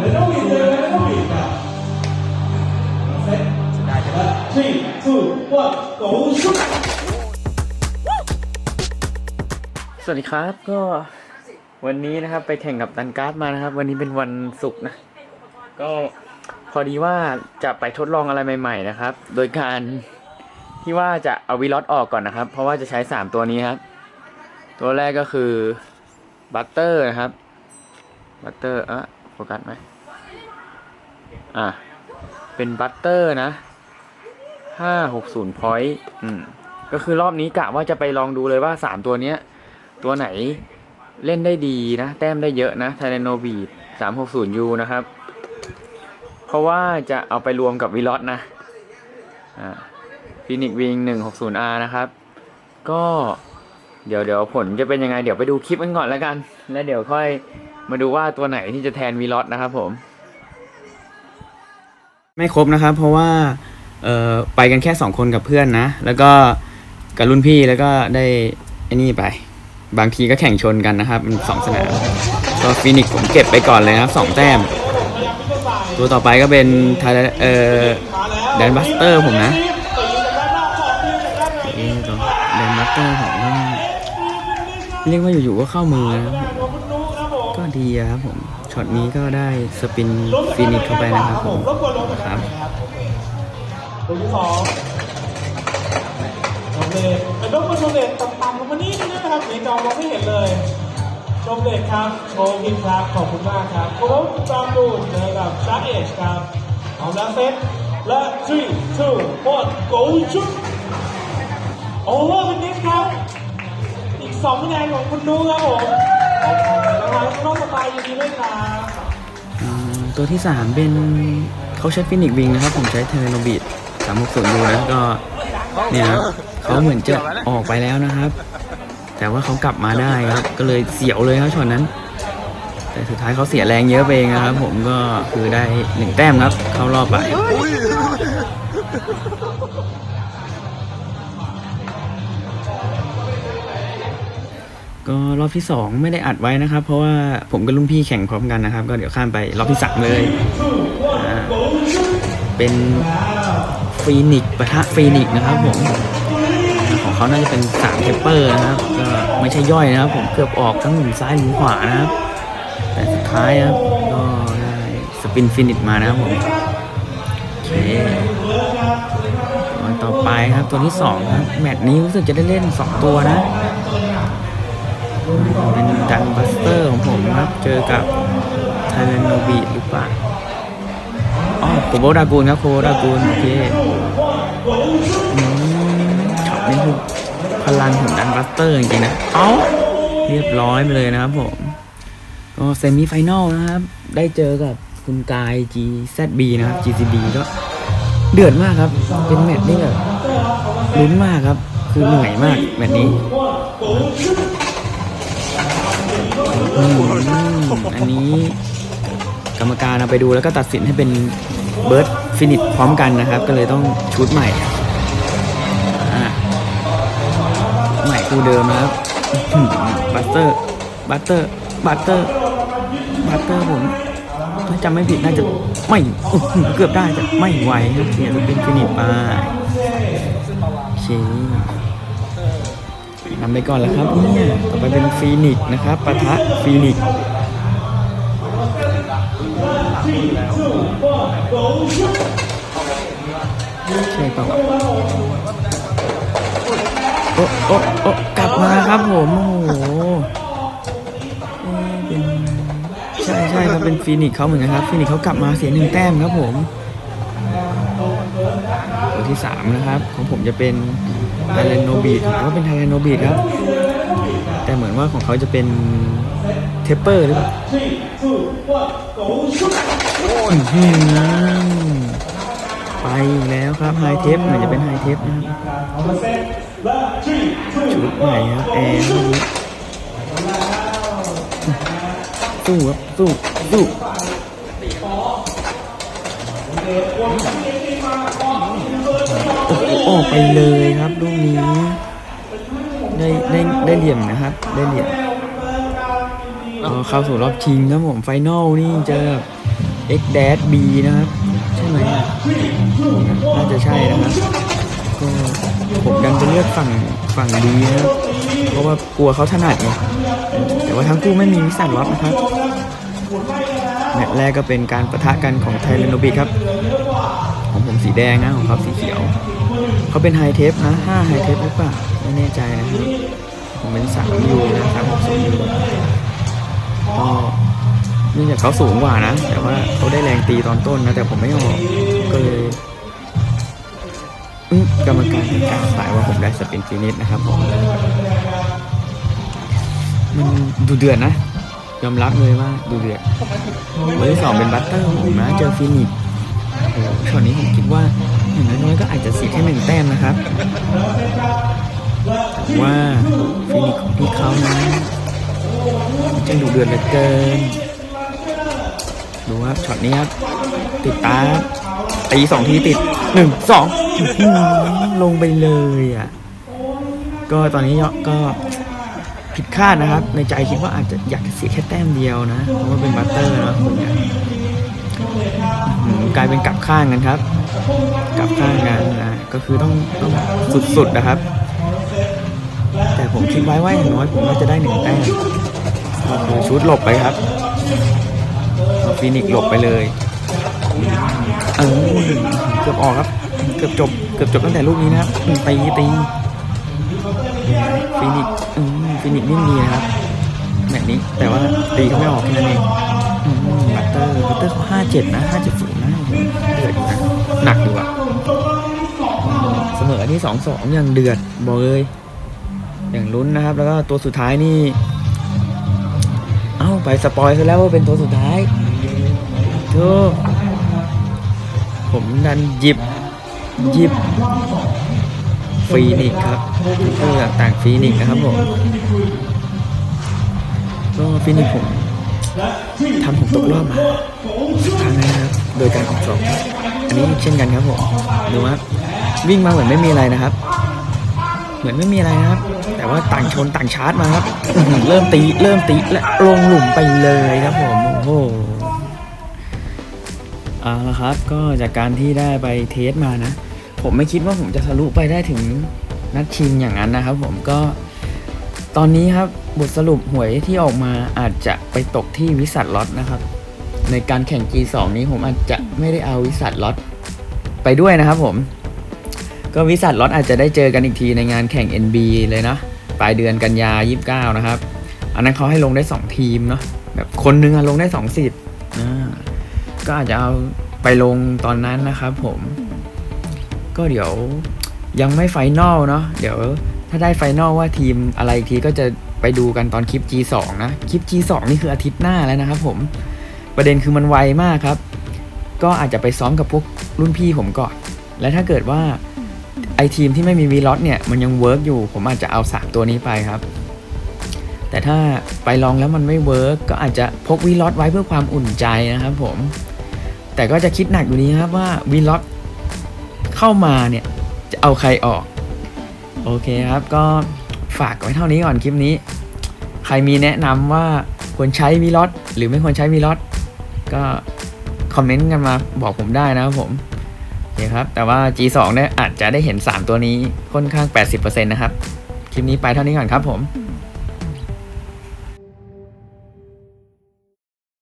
แล้วต้องบิดเลยแล้วต้องบิดครับเซ็ตได้ใช่ไหม three two one go shoot สวัสดีครับก็วันนี้นะครับไปแข่งกับดันการ์ดมานะครับ วันนี้เป็นวันศุกร์นะ ก็พอดีว่าจะไปทดลองอะไรใหม่ ๆ นะครับ โดยการที่ว่าจะเอาวีลอตออกก่อนนะครับ เพราะว่าจะใช้3ตัวนี้ครับ ตัวแรกก็คือบัตเตอร์นะครับ บัตเตอร์อะ ฟกัสไหมอะ เป็นบัตเตอร์นะ560 point อืม ก็คือรอบนี้กะว่าจะไปลองดูเลยว่า3ตัวเนี้ย ตัวไหนเล่นได้ดีนะ แต้มได้เยอะนะไทเรโนบีด360 U นย์ยูนะครับ เพราะว่าจะเอาไปรวมกับวิลอตนะ อ่าฟินิกวิง 160R นะครับ ก็เดี๋ยวเดี๋ยวผลจะเป็นยังไง เดี๋ยวไปดูคลิปกันก่อนแล้วกัน แล้วเดี๋ยวค่อย มาดูว่าตัวไหนที่จะแทนวีลอตนะครับผม ไม่ครบนะครับ เพราะว่าเออไปกันแค่สองคนกับเพื่อนนะ แล้วก็กับรุ่นพี่แล้วก็ได้ไอ้นี่ไป บางทีก็แข่งชนกันนะครับมันสองสนามก็ฟินิกผมเก็บไปก่อนเลยนะครับสองแต้ม ตัวต่อไปก็เป็นทาเอ่อแดนบัสเตอร์ผมนะเอ๊ะตัวแดนบัสเตอร์ผมเรียกว่าอยู่ๆก็เข้ามือนะ ก็ดีอะครับผมช็อตนี้ก็ได้สปินฟินิกเข้าไปนะครับผมรบกวนลงมาครับตัวที่สองชมเลดเป็นรบกชมเลดต่ำๆลงมานิดนึงนะครับในจอมองไม่เห็นเลย ชมเลดครับโชว์พิมครับขอบคุณมากครับโค้ชจอมบูนเจอกับชาร์เอชครับเอาแล้วเซตและ three two one go shoot โอเวอร์เป็นนิดครับ อีกสองคะแนนของคุณนุ้ครับผม ครับน้องสไตล์ยินดีด้วยครับอ่าตัวที่สามเป็นเขาใช้ฟินิกวิงนะครับ ผมใช้เทเลโนบิดสามหกศูนย์ดูนะก็เนี่ยครับเขาเหมือนจะออกไปแล้วนะครับ แต่ว่าเขากลับมาได้ครับ ก็เลยเสียวเลยครับช็อตนั้น แต่สุดท้ายเขาเสียแรงเยอะไปเองนะครับ ผมก็คือได้หนึ่งแต้มครับ เข้ารอบไป ก็รอบที่สองไม่ได้อัดไว้นะครับ เพราะว่าผมกับลุงพี่แข่งพร้อมกันนะครับ ก็เดี๋ยวข้ามไปรอบที่สามเลยอ่าเป็นฟีนิกปะทะฟีนิกนะครับผมของเขาน่าจะเป็นสามเทปเปอร์นะครับก็ไม่ใช่ย่อยนะครับ ผมเกือบออกทั้งหมุนซ้ายหมุนขวานะครับ แต่สุดท้ายครับก็ได้สปินฟินิกมานะครับผมโอเคตัวต่อไปครับตัวที่สองครับแมตช์นี้รู้สึกจะได้เล่นสองตัวนะ เป็นดันบัสเตอร์ของผมครับเจอกับไทเลนโนบีหรือเปล่าอ๋อโคโบดากูนครับโคโบดากูนโอเคอช็อตนี้คือพลังของดันบัสเตอร์จริงๆนะ เอ้า เรียบร้อยไปเลยนะครับผมก็เซมิไฟแนลนะครับ ได้เจอกับคุณกาย GZB นะครับ GCB ก็เดือดมากครับ เป็นแมตช์ที่แบบลุ้นมากครับ คือเหนื่อยมากแมตช์นี้ อืมอันนี้กรรมการเอาไปดูแล้วก็ตัดสินให้เป็นเบิร์ดฟินิชพร้อมกันนะครับ ก็เลยต้องชุดใหม่อ่าใหม่คู่เดิมนะครับบัตเตอร์บัตเตอร์บัตเตอร์บัตเตอร์ผมถ้าจำไม่ผิดน่าจะไม่เกือบได้แต่ไม่ไหวครับเสียจะเป็นฟินิชไปโอเค นำไปก่อนแล้วครับเนี่ยต่อไปเป็นฟีนิกซ์นะครับปะทะฟีนิกซ์ใช่เปล่าวโอ้โอ้โอ้กลับมาครับผมโอ้โหเอ๊ะเป็นใช่ใช่ครับเป็นฟีนิกซ์เขาเหมือนกันครับฟีนิกซ์เขากลับมาเสียหนึ่งแต้มครับผม ที่สามนะครับ ของผมจะเป็นไทเลนโนบีดก็เป็นไทเลนโนบีดครับ แต่เหมือนว่าของเขาจะเป็นเทปเปอร์หรือเปล่าอื้อหือไปอีกแล้วครับไฮเทปเหมือนจะเป็นไฮเทปนะครับเอมาเซตและ three two ชุดใหม่ครับแอร์เมื่อกี้สู้ครับสู้สู้ โอ้โหออกไปเลยครับลูกนี้ ได้ได้ได้เหลี่ยมนะครับ ได้เหลี่ยมเข้าสู่รอบชิงครับผมไฟนอลนี่เจอ X d a s B นะครับ ใช่ไหมน่าจะใช่นะครับก็ผมดันไปเลือกฝั่งฝั่งดีนะครับเพราะว่ากลัวเขาถนัดไงแต่ว่าทั้งคู่ไม่มีวิสันล็อตนะครับ แมตช์แรกก็เป็นการประทะกันของไทเรโนบิครับของผมสีแดงนะของเขาสีเขียว เขาเป็นไฮเทปนะ5ไฮเทปหรือเปล่าไม่แน่ใจนะครับผมเป็น3ยูนะ3 6ยูก็เนื่องจากเขาสูงกว่านะ แต่ว่าเขาได้แรงตีตอนต้นนะ แต่ผมไม่ออกก็เลยกรรมการเป็นกลารฝ่ายว่าผมได้สปินฟินิชนะครับผมมันดูเดือดนะ ยอมรับเลยว่าดูเดือดเบอร์ที่สองเป็นบัตเตอร์ของผมนะเจอฟินิชโอ้โหช็อตนี้ผมคิดว่าอย่างน้อยก็อาจจะเสียแค่หนึ่งแต้มนะครับว่าฟินิชของพี่เขานะจะดูเดือดเหลือเกินดูครับช็อตนี้ครับติดตาตีสองทีติดหนึ่งสองอื้อหือลงไปเลยอะก็ตอนนี้ก็ ผิดคาดนะครับ ในใจคิดว่าอาจจะอยากจะเสียแค่แต้มเดียวนะ เพราะว่าเป็นบัตเตอร์นะคนเนี่ยกลายเป็นกลับข้างกันครับ กลับข้างกันนะก็คือต้องต้องสุดๆนะครับ แต่ผมคิดไว้ว่าอย่างน้อยผมน่าจะได้หนึ่งแต้มก็คือชุดหลบไปครับฟินิกหลบไปเลยเออเกือบออกครับ เกือบจบ เกือบจบตั้งแต่ลูกนี้นะครับตีตีฟินิกอืม ฟินิกนิ่งดีนะครับแบบนี้แต่ว่าตีเขาไม่ออกแค่นั้นเองมบัตเตอร์บัตเตอร์เขาห้าเจ็ดนะห้าเจ็ดศูนย์นะเดือดอยู่นะหนักอยู่อะเสมอที่สองสองอย่างเดือดบอกเลยอย่างลุ้นนะครับ แล้วก็ตัวสุดท้ายนี่ เอ้าไปสปอยซะแล้วว่าเป็นตัวสุดท้ายโธ่ผมดันหยิบหยิบ ฟีนิกครับตัวต่างๆฟีนิกนะครับผมก็ฟีนิกผมทำผมตกรอบมาครั้งแล้นะครับ โดยการออกสอบอันนี้เช่นกันครับผมดูครับวิ่งมาเหมือนไม่มีอะไรนะครับ เหมือนไม่มีอะไรนะครับ แต่ว่าต่างชนต่างชาร์จมาครับเริ่มตีเริ่มตีและลงหลุมไปเลยครับผมโอ้โหเอาละครับก็จากการที่ได้ไปเทสมานะ ผมไม่คิดว่าผมจะทะลุไปได้ถึงนัดชิงอย่างนั้นนะครับ ผมก็ตอนนี้ครับบทสรุปหวยที่ออกมาอาจจะไปตกที่วิสัทล็อตนะครับ ในการแข่ง G2 นี้ผมอาจจะไม่ได้เอาวิสัทล็อตไปด้วยนะครับผมก็วิสัทล็อตอาจจะได้เจอกันอีกทีในงานแข่ง NB เลยนะปลายเดือนกันยา 29 นะครับ อันนั้นเขาให้ลงได้ 2 ทีมเนาะแบบคนหนึงอะลงได้2สิทธิ์ก็อาจจะเอาไปลงตอนนั้นนะครับผม ก็เดี๋ยวยังไม่ไฟนอลเนาะเดี๋ยวถ้าได้ไฟนอลว่าทีมอะไรอีกทีก็จะไปดูกันตอนคลิป G2 นะคลิป G2 นี่คืออาทิตย์หน้าแล้วนะครับผมประเด็นคือมันไวมากครับ ก็อาจจะไปซ้อมกับพวกรุ่นพี่ผมก่อน และถ้าเกิดว่าไอทีมที่ไม่มีวีล็อตเนี่ยมันยังเวิร์กอยู่ ผมอาจจะเอา 3 ตัวนี้ไปครับ แต่ถ้าไปลองแล้วมันไม่เวิร์กก็อาจจะพกวีล็อตไว้เพื่อความอุ่นใจนะครับผมแต่ก็จะคิดหนักอยู่นี้ครับว่าวีล็อต เข้ามาเนี่ย จะเอาใครออก โอเคครับ ก็ฝากไว้เท่านี้ก่อนคลิปนี้ ใครมีแนะนำว่าควรใช้วีล็อตหรือไม่ควรใช้วีล็อตก็คอมเมนต์กันมาบอกผมได้นะครับผมโอเคครับ แต่ว่า G2 เนี่ยอาจจะได้เห็น 3 ตัวนี้ค่อนข้าง 80%นะครับ คลิปนี้ไปเท่านี้ก่อนครับผม